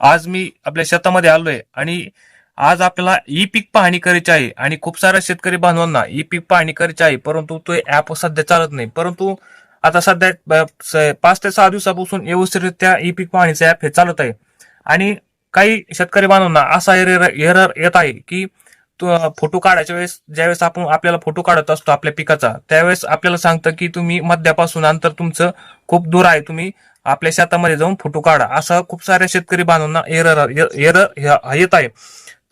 आज मी आपल्या शेतामध्ये आलोय आणि आज आपल्याला ई पीक पाहणी करायची आहे आणि खूप साऱ्या शेतकरी बांधवांना ई पीक पाहणी करायची आहे परंतु तो ऍप सध्या चालत नाही. परंतु आता सध्या पाच ते सहा दिवसापासून व्यवस्थितरित्या ई पीक पाहणीचं ऍप हे चालत आहे. आणि काही शेतकरी बांधवांना असा एरर येत आहे की फोटो काढायच्या वेळेस ज्यावेळेस आपण आपल्याला फोटो काढत असतो आपल्या पिकाचा त्यावेळेस आपल्याला सांगतं की तुम्ही मध्यापासून अंतर तुमचं खूप दूर आहे. तुम्ही आपल्या शेतामध्ये जाऊन फोटो काढा. असं खूप साऱ्या शेतकरी बांधवांना एरर एरर येत आहे.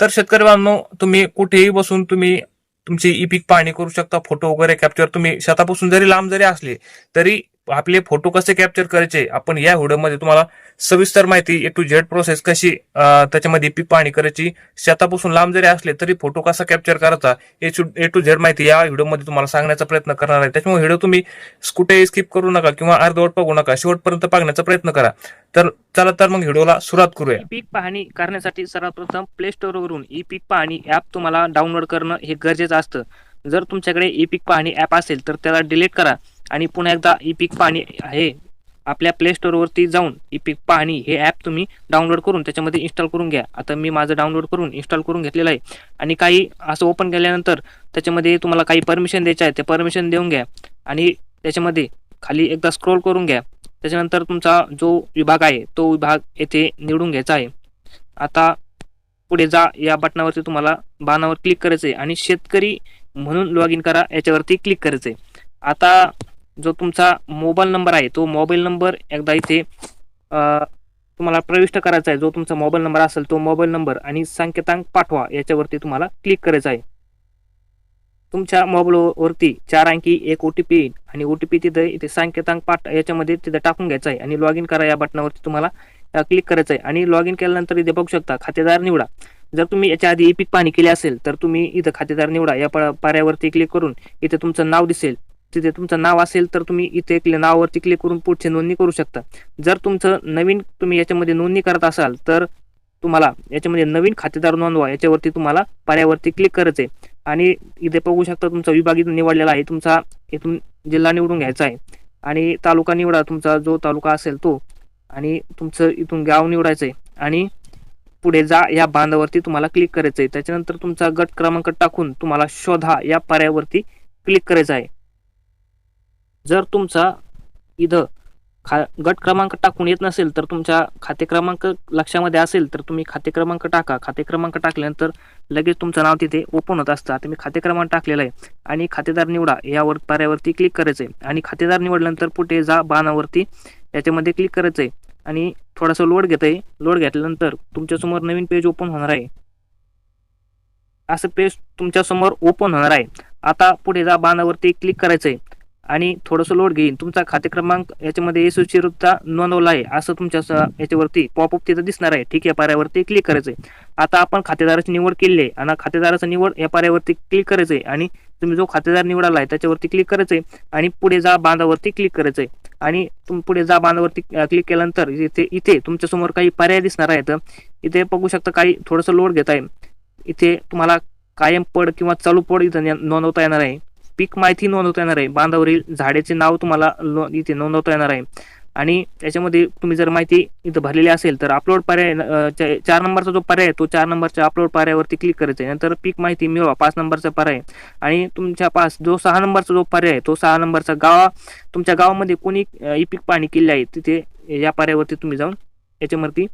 तर शेतकरी बांधव तुम्ही कुठेही बसून तुम्ही तुमची ई पीक पाहणी करू शकता. फोटो वगैरे कॅप्चर तुम्ही शेतापासून जरी लांब जरी असले तरी आपले फोटो कसे कॅप्चर करायचे आपण या व्हिडिओमध्ये तुम्हाला सविस्तर माहिती ए टू झेड प्रोसेस कशी त्याच्यामध्ये पीक पाहणी करायची शेतापासून लांब जरी असले तरी फोटो कसा कॅप्चर करायचा ए टू झेड माहिती या व्हिडिओमध्ये तुम्हाला सांगण्याचा प्रयत्न करणार आहे. त्याच्यामुळे व्हिडिओ तुम्ही कुठे स्किप करू नका किंवा अर्धवट बघू नका शेवटपर्यंत पाहण्याचा प्रयत्न करा. तर चला तर मग व्हिडिओला सुरुवात करूया. पीक पाहणी करण्यासाठी सर्वप्रथम प्ले स्टोरवरून ई पीक पाहणी ॲप तुम्हाला डाउनलोड करणं हे गरजेचं असतं. जर तुमच्याकडे ई पीक पाहणी ॲप असेल तर त्याला डिलीट करा. आणि पुन्हा एकदा ई पीक पाहणी आहे आपल्या प्ले स्टोअरवरती जाऊन ई पीक पाहणी हे ॲप तुम्ही डाउनलोड करून त्याच्यामध्ये इन्स्टॉल करून घ्या. आता मी माझं डाउनलोड करून इन्स्टॉल करून घेतलेलं आहे. आणि काही असं ओपन केल्यानंतर त्याच्यामध्ये तुम्हाला काही परमिशन द्यायचे आहे ते परमिशन देऊन घ्या. आणि त्याच्यामध्ये खाली एकदा स्क्रोल करून घ्या. त्याच्यानंतर तुमचा जो विभाग आहे तो विभाग येथे निवडून घ्यायचा आहे. आता पुढे जा या बटनावरती तुम्हाला बाणावर क्लिक करायचं आहे. आणि शेतकरी म्हणून लॉग इन करा याच्यावरती क्लिक करायचं आहे आता जो तुमचा मोबाईल नंबर आहे तो मोबाईल नंबर एकदा इथे तुम्हाला प्रविष्ट करायचा आहे. जो तुमचा मोबाईल नंबर असेल तो मोबाईल नंबर आणि संकेतांक पाठवा याच्यावरती तुम्हाला क्लिक करायचं आहे. तुमच्या मोबाईलवरती चार अंकी एक ओ टी पी येईल आणि ओ टी पी तिथे इथे संकेतांक पाठ याच्यामध्ये तिथे टाकून घ्यायचा आहे. आणि लॉग इन करा या बटनावरती तुम्हाला क्लिक करायचं आहे. आणि लॉग इन केल्यानंतर इथे बघू शकता खातेदार निवडा. जर तुम्ही याच्या आधी ई पीक पाहणी केली असेल तर तुम्ही इथं खातेदार निवडा. या प- पर्यावरती क्लिक करून इथे तुमचं नाव दिसेल. तिथे तुमचं नाव असेल तर तुम्ही इथे क्लि- नावावरती क्लिक करून पुढची नोंदणी करू शकता. जर तुमचं नवीन तुम्ही याच्यामध्ये नोंदणी करत असाल तर तुम्हाला याच्यामध्ये नवीन खातेदार नोंदवा. याच्यावरती तुम्हाला पर्यावरती क्लिक करायचं आहे आणि इथे बघू शकता तुमचा विभाग इथून निवडलेला आहे. तुमचा इथून जिल्हा निवडून घ्यायचा आहे. आणि तालुका निवडा. तुमचा जो तालुका असेल तो. आणि तुमचं इथून गाव निवडायचं आहे आणि पुढे जा या बांधावरती तुम्हाला क्लिक करायचं आहे. त्याच्यानंतर तुमचा गट क्रमांक टाकून तुम्हाला शोधा या पर्यावरती क्लिक करायचं आहे. जर तुमचा इथं खा गट क्रमांक टाकून येत नसेल तर तुमच्या खाते क्रमांक लक्षामध्ये असेल तर तुम्ही खाते क्रमांक टाका. खाते क्रमांक टाकल्यानंतर लगेच तुमचं नाव तिथे ओपन होत असतं. आता मी खाते क्रमांक टाकलेला आहे. आणि खातेदार निवडा यावर पर्यावरती क्लिक करायचं आहे. आणि खातेदार निवडल्यानंतर पुढे जा बाणावरती याच्यामध्ये क्लिक करायचं आहे. आणि थोडासा लोड घेत आहे लोड घेतल्यानंतर तुमच्यासमोर नवीन पेज ओपन होणार आहे. असं पेज तुमच्यासमोर ओपन होणार आहे. आता पुढे जा बाणावरती क्लिक करायचं आहे आणि थोडंसं लोड घेईन. तुमचा खाते क्रमांक याच्यामध्ये यशस्वीरित्या नोंदवला आहे. असं तुमच्या स- याच्यावरती पॉपअप तिथं दिसणार आहे. ठीक आहे पाऱ्यावरती क्लिक करायचं आहे आता आपण खातेदाराची निवड केली आहे. आणि खातेदाराचं निवड या पाऱ्यावरती क्लिक करायचं आहे आणि तुम्ही जो खातेदार निवडाला आहे त्याच्यावरती क्लिक करायचं आहे आणि पुढे जा बांधावरती क्लिक करायचं आहे आणि तुम्ही पुढे जा बांधावरती क्लिक केल्यानंतर इथे इथे तुमच्यासमोर काही पर्याय दिसणार आहेत. इथे बघू शकता काही थोडंसं लोड घेत आहे इथे तुम्हाला कायम पड किंवा चालू पड इथं नोंदवता येणार आहे. पीक माहिती नोंदवता येणार आहे. बांधावरील झाडाचे नाव तुम्हाला लो- इथे नोंदवता येणार आहे. आणि त्याच्यामध्ये तुम्ही जर माहिती इथं भरलेली असेल तर अपलोड पर्याय चार नंबरचा जो पर्याय तो चार नंबरच्या अपलोड पर्यायावरती क्लिक करायचा आहे. नंतर पीक माहिती मिळवा पाच नंबरचा पर्याय आणि तुमच्या पास जो सहा नंबरचा जो पर्याय आहे तो सहा नंबरचा गावा तुमच्या गावामध्ये कोणी ई पीक पाणी केले आहे तिथे या पर्यायावरती तुम्ही जाऊन याच्यावरती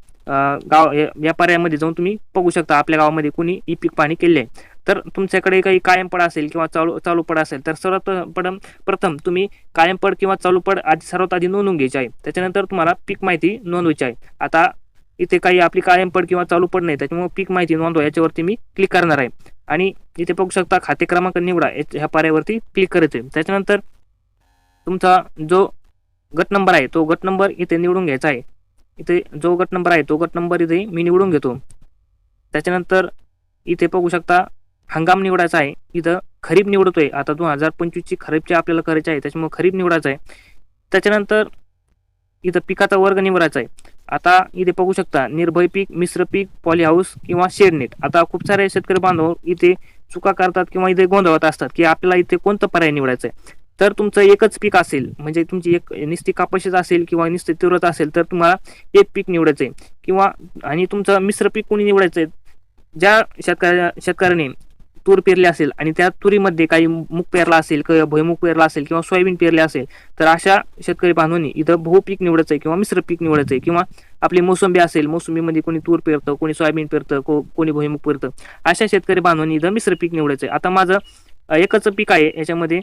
गाव या- पर्यायामध्ये जाऊन तुम्ही बघू शकता आपल्या गावामध्ये कोणी ई पीक पाणी केले आहे तर तुमच्याकडे काही कायम पड असेल किंवा चालू चालू पड असेल तर सर्वात प्रथम प्रथम तुम्ही कायम पड किंवा चालू पड आधी सर्वात आधी नोंदवून घ्यायची आहे. त्याच्यानंतर तुम्हाला पीक माहिती नोंदवायची आहे. आता इथे काही आपली कायम पड किंवा चालू पड नाही त्याच्यामुळे पीक माहिती नोंदवा याच्यावरती मी क्लिक करणार आहे. आणि इथे बघू शकता खाते क्रमांक निवडा याच्या- ह्या पाऱ्यावरती क्लिक करायचं आहे. त्याच्यानंतर तुमचा जो गट नंबर आहे तो गट नंबर इथे निवडून घ्यायचा आहे. इथे जो गट नंबर आहे तो गट नंबर इथे मी निवडून घेतो. त्याच्यानंतर इथे बघू शकता हंगाम निवडायचा आहे. इथं खरीप निवडतोय. आता दोन हजार पंचवीसची खरीपची आपल्याला करायची आहे त्याच्यामुळे खरीप निवडायचं आहे. त्याच्यानंतर इथं पिकाचा वर्ग निवडायचा आहे. आता इथे बघू शकता निर्भय पीक मिश्र पीक पॉली हाऊस किंवा शेडनेट आता खूप सारे शेतकरी बांधव इथे चुका करतात किंवा इथे गोंधळत असतात की आपल्याला इथे कोणतं पर्याय निवडायचं आहे? तर तुमचं एकच पीक असेल म्हणजे तुमची एक निस्ती कापशीच असेल किंवा निस्ती तीव्रता असेल तर तुम्हाला एक पीक निवडायचं आहे किंवा आणि तुमचं मिश्र पीक कोणी निवडायचं आहे ज्या शेतकऱ्या शेतकऱ्याने तूर पेरली असेल आणि त्या तुरीमध्ये काही मूग पेरला असेल किंवा भुईमुग पेरला असेल किंवा सोयाबीन पेरले असेल तर अशा शेतकरी बांधवांनी इथं बहु पीक निवडायचं आहे किंवा मिश्र पीक निवडायचं आहे किंवा आपली मोसंबी असेल मोसंबीमध्ये कोणी तूर पेरतं कोणी सोयाबीन पेरतं को कोणी भुईमुग पेरतं अशा शेतकरी बांधवांनी इथं मिश्र पीक निवडायचं आहे आता माझं एकच पीक आहे याच्यामध्ये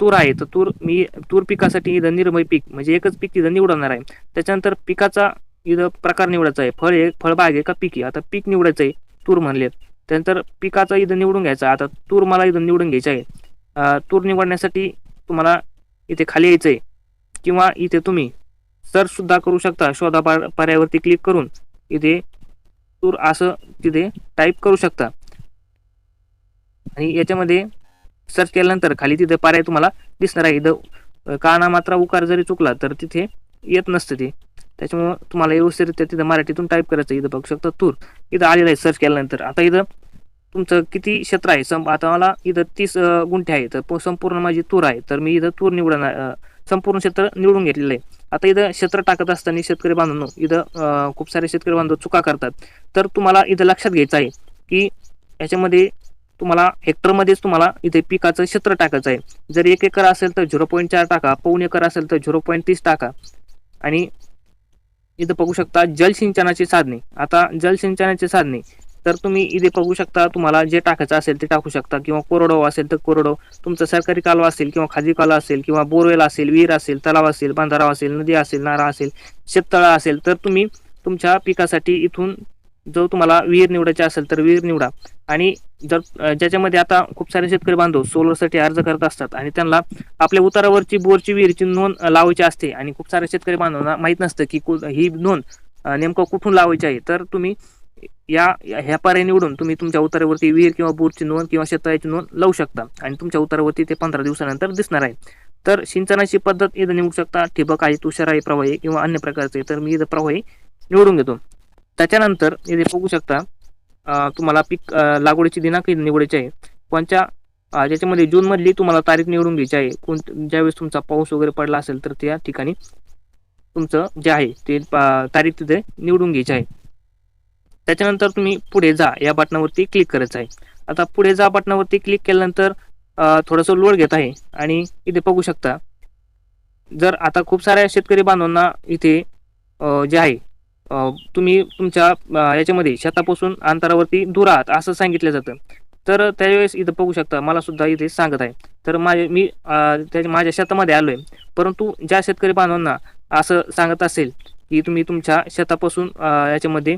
तूर आहे. तर तूर मी तूर पिकासाठी इथं निर्मय पीक म्हणजे एकच पीक तिथं निवडणार आहे. त्याच्यानंतर पिकाचा इथं प्रकार निवडायचा आहे. फळ आहे फळबाग आहे का पीक आहे. आता पीक निवडायचं आहे तूर म्हणले. त्यानंतर पिकाचा इथं निवडून घ्यायचा आता तूर मला इथं निवडून घ्यायचं आहे. तूर निवडण्यासाठी तुम्हाला इथे खाली यायचं आहे. किंवा इथे तुम्ही सर्च सुद्धा करू शकता. शोधा पार- पर्यायावरती क्लिक करून इथे तूर असं तिथे टाईप करू शकता. आणि याच्यामध्ये सर्च केल्यानंतर खाली तिथे पर्याय तुम्हाला दिसणार आहे. इथं काना मात्रा उकार जरी चुकला तर तिथे येत नसतं ते. त्याच्यामुळं तुम्हाला व्यवस्थितरित्या तिथं मराठीतून टाईप करायचं इथं बघू शकता तूर. इथं आलेलं आहे सर्च केल्यानंतर. आता इथं तुमचं किती क्षेत्र आहे? सं आता मला इथं तीस गुंठे आहे तर प- संपूर्ण माझी तूर आहे. तर मी इथं तूर निवडणार संपूर्ण क्षेत्र निवडून घेतलेलं आहे. आता इथं क्षेत्र टाकत असताना शेतकरी बांधवांनो इथं खूप सारे शेतकरी बांधव चुका करतात. तर तुम्हाला इथं लक्षात घ्यायचं आहे की याच्यामध्ये तुम्हाला हेक्टरमध्येच तुम्हाला इथे पिकाचं क्षेत्र टाकायचं आहे. जर एक एकर असेल तर झिरो पॉईंट चार टाका पाऊन एकर असेल तर झिरो पॉईंट तीस टाका. आणि इथं बघू शकता जलसिंचनाची साधने. आता जलसिंचनाची साधने. तर तुम्ही इथे बघू शकता तुम्हाला जे टाकायचं असेल ते टाकू शकता. किंवा कोरडो असेल तर कोरडो तुमचं सरकारी कालवा असेल किंवा खाजगी कालवा असेल किंवा बोरवेल असेल विहीर असेल तलाव असेल बांधारा असेल नदी असेल नारा असेल शेततळा असेल तर तुम्ही तुमच्या पिकासाठी इथून जो तुम्हाला विहीर निवडायची असेल तर विहीर निवडा. आणि जर ज्याच्यामध्ये आता खूप सारे शेतकरी बांधव सोलरसाठी अर्ज करत असतात आणि त्यांना आपल्या उतारावरची बोरची विहिरीची नोंद लावायची असते आणि खूप सारे शेतकरी बांधवांना माहीत नसतं की कु- ही नोंद नेमकं कुठून लावायची आहे. तर तुम्ही या या- ह्या पर्याय निवडून तुम्ही तुमच्या उतारावरती विहीर किंवा बोरची नोंद किंवा शेततळ्याची नोंद लावू शकता आणि तुमच्या उतारावरती ते पंधरा दिवसानंतर दिसणार आहे. तर सिंचनाची पद्धत इथं निवडू शकता. ठिबक आहे तुषार आहे प्रवाही किंवा अन्य प्रकारचे. तर मी इथं प्रवाही निवडून घेतो. त्याच्यानंतर इथे बघू शकता तुम्हाला पीक लागवडीची दिनांक इथे निवडायची आहे. कोणत्या ज्याच्यामध्ये जून मधली तुम्हाला तारीख निवडून घ्यायची आहे. कोण ज्यावेळेस तुमचा पाऊस वगैरे पडला असेल तर त्या ठिकाणी तुमचं जे आहे ते तारीख तिथे निवडून घ्यायची आहे. त्याच्यानंतर तुम्ही पुढे जा या बटनावरती क्लिक करायचं आहे. आता पुढे जा बटनावरती क्लिक केल्यानंतर थोडंसं लोड घेत आहे. आणि इथे बघू शकता जर आता खूप साऱ्या शेतकरी बांधवांना इथे जे आहे तुम्ही तुमच्या याच्यामध्ये शेतापासून अंतरावरती दूर आहात असं सांगितलं जातं. तर त्यावेळेस इथं बघू शकता मला सुद्धा इथे सांगत आहे. तर माझे मी त्याच्या त्या माझ्या शेतामध्ये आलोय. परंतु ज्या शेतकरी बांधवांना असं सांगत असेल की तुम्ही तुमच्या शेतापासून याच्यामध्ये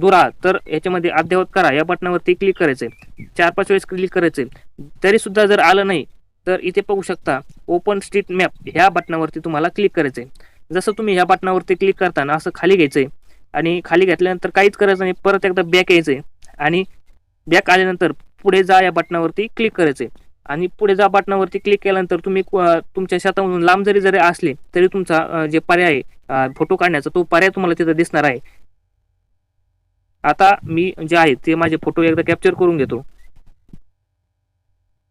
दूर आहात तर याच्यामध्ये अद्ययावत करा. या बटनावरती क्लिक करायचंय. चार पाच वेळेस क्लिक करायचंय. तरी सुद्धा जर आलं नाही तर इथे बघू शकता ओपन स्ट्रीट मॅप ह्या बटनावरती तुम्हाला क्लिक करायचंय. जसं तुम्ही ह्या बटनावरती क्लिक करताना असं खाली घ्यायचंय आणि खाली घेतल्यानंतर काहीच करायचं नाही परत एकदा बॅक यायचंय आणि बॅक आल्यानंतर पुढे जा या बटनावरती क्लिक करायचंय. आणि पुढे जा बटनावरती क्लिक केल्यानंतर तुम्ही तुमच्या शेतामधून लांब जरी जरी असले तरी तुमचा जे पर्याय आहे फोटो काढण्याचा तो पर्याय तुम्हाला तिथं दिसणार आहे. आता मी जे आहे ते माझे फोटो एकदा कॅप्चर करून घेतो.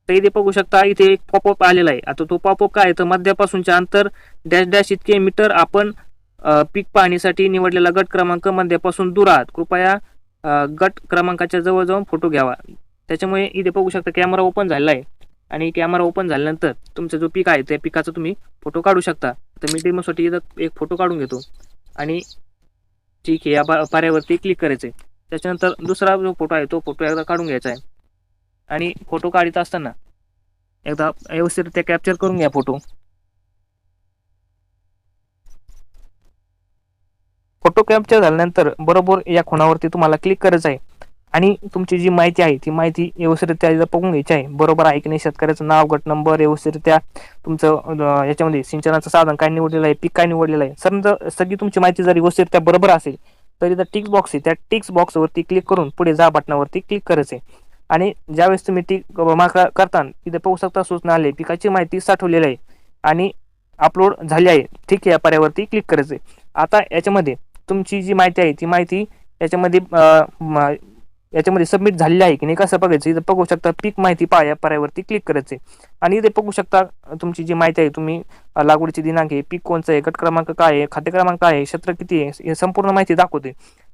तर इथे बघू शकता इथे एक पॉपअप आलेला आहे. आता तो पॉपअप काय आहे? तर मध्यापासूनचे अंतर डॅश डॅश इतके मीटर आपण पीक पाहणीसाठी निवडलेला गट क्रमांक मध्यापासून दूर आहात. कृपया गट क्रमांकाच्या जवळ जाऊन फोटो घ्यावा. त्याच्यामुळे इथे बघू शकता कॅमेरा ओपन झालेला आहे. आणि कॅमेरा ओपन झाल्यानंतर तुमचा जो पीक आहे त्या पिकाचा तुम्ही फोटो काढू शकता. तर मी डेमोसाठी इथं एक फोटो काढून घेतो. आणि ठीक आहे या पा- पर्यावरती क्लिक करायचं आहे त्याच्यानंतर दुसरा जो फोटो आहे तो फोटो एकदा काढून घ्यायचा आहे. आणि फोटो काढत असताना एकदा व्यवस्थित ते कॅप्चर करून घ्या फोटो फोटो कॅप्चर झाल्यानंतर बरोबर या खुणावरती तुम्हाला क्लिक करायचं आहे. आणि तुमची जी माहिती आहे ती माहिती व्यवस्थितरित्या इथं बघून घ्यायची आहे. बरोबर आहे की नाही? शेतकऱ्याचं नाव गट नंबर व्यवस्थितरित्या तुमचं याच्यामध्ये सिंचनाचं साधन काय निवडलेलं आहे पीक काय निवडलेलं आहे. समजा सगळी तुमची माहिती जर व्यवस्थितरित्या बरोबर असेल तरी तर टिक्स बॉक्स आहे. त्या टिक्स बॉक्सवरती क्लिक करून पुढे जा बटनावरती क्लिक करायचं आहे. आणि ज्यावेळेस तुम्ही ती माका करता तिथे पाहू शकता सूचना आली. पिकाची माहिती साठवलेली आहे. आणि अपलोड झाली आहे. ठीक आहे या पर्यावरती क्लिक करायचं आहे आता याच्यामध्ये तुमची जी माहिती आहे ती माहिती याच्यामध्ये म- याच्यामध्ये सबमिट झालेली आहे की नाही कसं बघायचं? इथं बघू शकता पीक माहिती पहा या पर्यावरती क्लिक करायचे आणि इथे बघू शकता तुमची जी माहिती आहे तुम्ही लागवडीची दिनांक आहे पीक कोणचं आहे गट क्रमांक काय आहे खाते क्रमांक काय आहे क्षेत्र किती आहे हे संपूर्ण माहिती दाखवते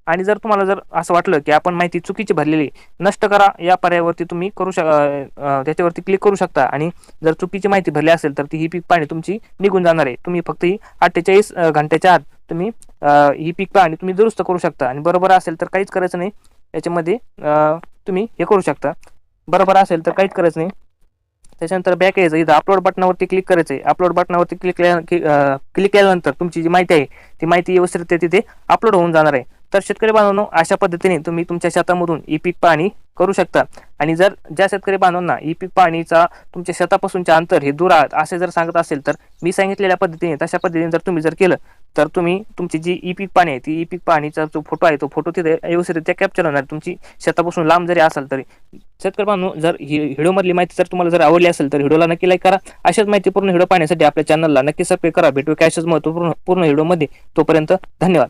आणि जर तुम्हाला जर असं वाटलं की आपण माहिती चुकीची भरलेली आहे, नष्ट करा या पर्यायावरती तुम्ही करू शक त्याच्यावरती क्लिक करू शकता. आणि जर चुकीची माहिती भरली असेल तर ती ही पीक पाहणी तुमची निघून जाणार आहे. तुम्ही फक्त ही अठ्ठेचाळीस घंट्याच्या आत तुम्ही ही पीक पाहणी तुम्ही दुरुस्त करू शकता. आणि बरोबर असेल तर काहीच करायचं नाही. याच्यामध्ये तुम्ही हे करू शकता. बरोबर असेल तर काहीच करायचं नाही. त्याच्यानंतर बॅक यायचं. इथं अपलोड बटनावरती क्लिक करायचं आहे अपलोड बटनावरती क्लिक क्लिक केल्यानंतर तुमची जी माहिती आहे ती माहिती व्यवस्थित तिथे अपलोड होऊन जाणार आहे. तर शेतकरी बांधवांनो अशा पद्धतीने तुम्ही तुमच्या शेतामधून ई पीक पाहणी करू शकता. आणि जर ज्या शेतकरी बांधवांना ई पीक पाहणीचा तुमच्या शेतापासूनचे अंतर हे दूर आहात असे जर सांगत असेल तर मी सांगितलेल्या पद्धतीने तशा पद्धतीने जर तुम्ही जर केलं तर तुम्ही तुमची जी ई पीक पाणी आहे ती ई पीक पाणीचा जो फोटो आहे तो फोटो तिथे व्यवस्थितरित्या कॅप्चर होणार. तुमची शेतापासून लांब जरी असाल तरी. शेतकरी बांधव जर ही व्हिडिओमधली माहिती जर तुम्हाला जर आवडली असेल तर व्हिडिओला नक्की लाईक करा. अशाच माहिती पूर्ण व्हिडिओ पाहण्यासाठी आपल्या चॅनलला नक्की सबस्क्राईब करा. भेटू कॅशच महत्त्वपूर्ण पूर्ण व्हिडिओमध्ये. तोपर्यंत धन्यवाद.